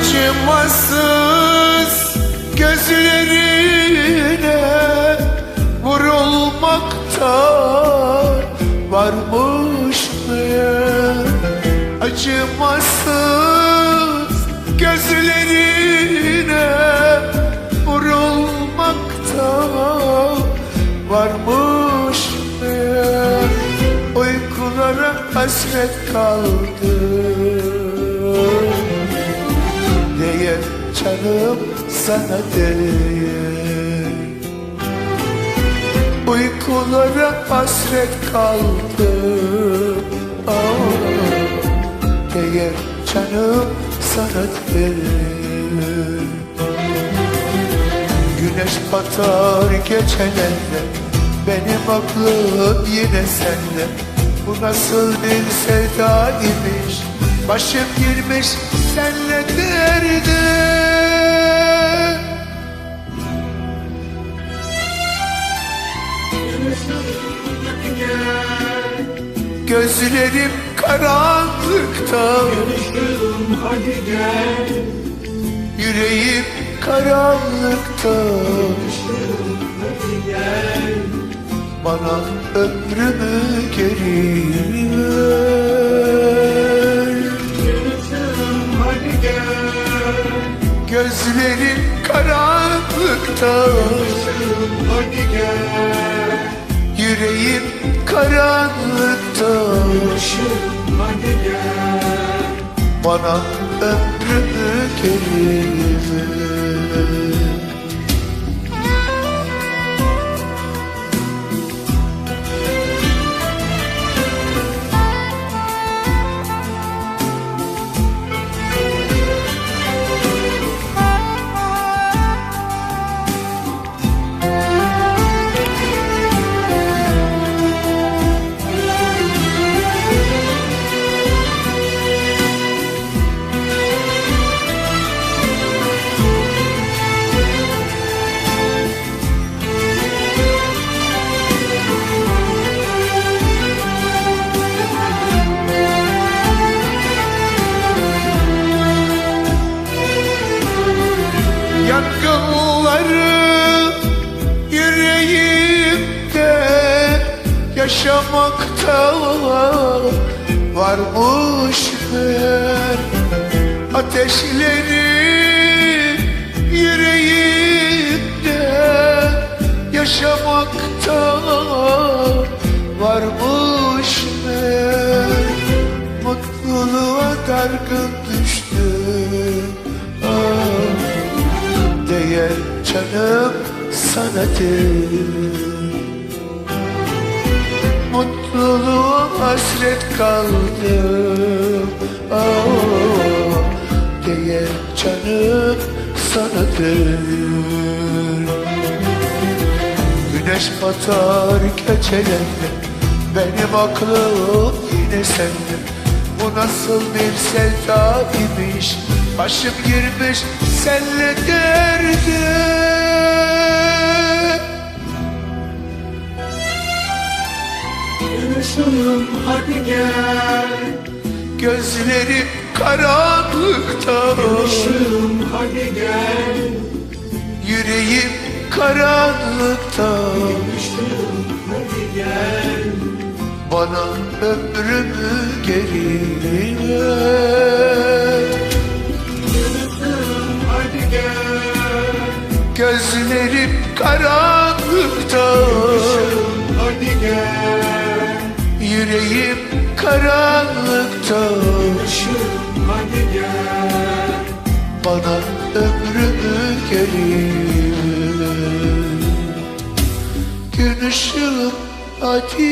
Acımasız gözlerine vurulmakta varmış meğer Acımasız gözlerine vurulmakta varmış meğer Uykulara hasret kaldım Değer canım sana değer Uykulara hasret kaldım. Ah, Değer canım sana değer Güneş batar gecelerde Benim aklım yine sende. Bu nasıl bir sevda imiş Başım girmiş senle derde Gözlerim karanlıkta. Hadi gel, Yüreğim karanlıkta. Hadi gel, Bana ömrümü geri ver Yüreğim karanlıkta hadi gel, Bana ömrümü geri ver Yangınları yüreğimde yaşamakta varmış meğer. Ateşleri yüreğimde yaşamakta varmış meğer. Mutluluğa dargın canım sana değer Mutluluğa hasret kaldım ah, Değer canım sana değer Güneş batar gecelerde Benim aklım yine sende Bu nasıl bir sevda imiş? Başım girmiş senle derde yürütüm hadi gel, Gözlerim karanlıkta. Yürütüm hadi gel, Yüreğim karanlıkta. Yürütüm hadi gel, Bana ömrümü geri ver hadi gel, Gözlerim karanlıkta hadi gel, Yüreğim karanlıkta hadi gel. Bana ömrümü geri ver Gün ışığım Hadi